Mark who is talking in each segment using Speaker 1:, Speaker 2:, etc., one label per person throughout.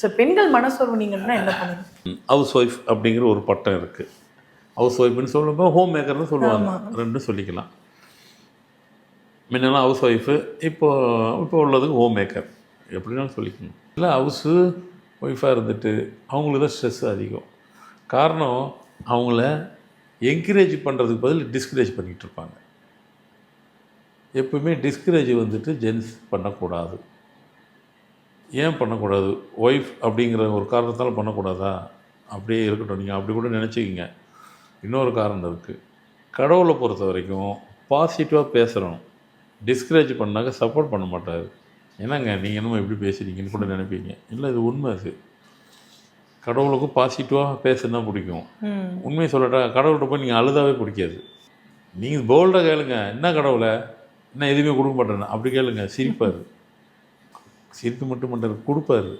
Speaker 1: So பெண்கள் மனசோர்வு நீங்கன்னா என்ன பண்ணுவீங்க?
Speaker 2: ஹவுஸ் ஒய்ஃப் அப்படிங்கிற ஒரு பட்டம் இருக்குது ஹவுஸ் ஒய்ஃப்னு சொல்லும்போது ஹோம் மேக்கர்னு சொல்லுவாங்க ரெண்டும் சொல்லிக்கலாம். முன்னெல்லாம் ஹவுஸ் ஒய்ஃபு இப்போ இப்போ உள்ளதுக்கு ஹோம் மேக்கர் எப்படினாலும் சொல்லிக்கணும். இல்லை ஹவுஸு ஒய்ஃபாக இருந்துட்டு அவங்களுக்கு தான் ஸ்ட்ரெஸ் அதிகம். காரணம் அவங்கள என்கரேஜ் பண்ணுறதுக்கு பதில் டிஸ்கரேஜ் பண்ணிகிட்டு இருப்பாங்க. எப்பவுமே டிஸ்கரேஜ் வந்துட்டு ஜென்ஸ் பண்ணக்கூடாது. ஏன் பண்ணக்கூடாது? ஒய்ஃப் அப்படிங்கிற ஒரு காரணத்தால் பண்ணக்கூடாதா? அப்படியே இருக்கட்டும். நீங்கள் அப்படி கூட நினச்சிக்கிங்க. இன்னொரு காரணம் இருக்குது கடவுளை பொறுத்த வரைக்கும் பாசிட்டிவாக பேசுகிறோம் டிஸ்கரேஜ் பண்ணாக்க சப்போர்ட் பண்ண மாட்டார். என்னங்க நீங்கள் என்னமோ எப்படி பேசுகிறீங்கன்னு கூட நினைப்பீங்க. இல்லை இது உண்மை அது. கடவுளுக்கும் பாசிட்டிவாக பேசுனா பிடிக்கும். உண்மையை சொல்லட்டா கடவுள்கிட்ட போய் நீங்கள் அழுதாவே பிடிக்காது. நீங்கள் போல்டாக கேளுங்க. என்ன கடவுளை? என்ன எதுவுமே கொடுக்க மாட்டேன்னு. அப்படி கேளுங்க. சிரிப்பார். சிரிப்பு மட்டும் மாட்டார் கொடுப்பாரு.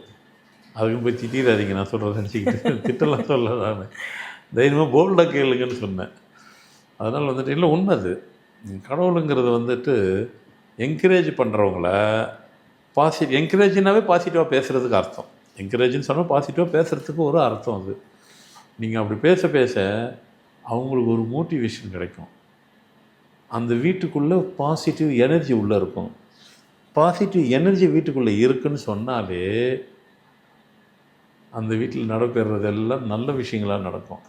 Speaker 2: அதுக்கும் போய் திட்டிடாதீங்க நான் சொல்கிறத நினச்சிக்கிட்டு. திட்டலாம் சொல்ல நான் தைரியமாக போல்டாக கேளுங்கன்னு சொன்னேன். அதனால் வந்துட்டு இல்லை உண்மை அது. கடவுளுங்கிறது வந்துட்டு என்கரேஜ் பண்ணுறவங்கள பாசிட்டிவ் என்கரேஜ்னாவே பாசிட்டிவாக பேசுகிறதுக்கு அர்த்தம். என்கரேஜ்னு சொன்னால் பாசிட்டிவாக பேசுகிறதுக்கு ஒரு அர்த்தம் அது. நீங்கள் அப்படி பேச பேச அவங்களுக்கு ஒரு மோட்டிவேஷன் கிடைக்கும். அந்த வீட்டுக்குள்ளே பாசிட்டிவ் எனர்ஜி உள்ளே இருக்கும். பாசிட்டிவ் எனர்ஜி வீட்டுக்குள்ளே இருக்குன்னு சொன்னாலே அந்த வீட்டில் நடைபெறுறதெல்லாம் நல்ல விஷயங்களாக நடக்கும்.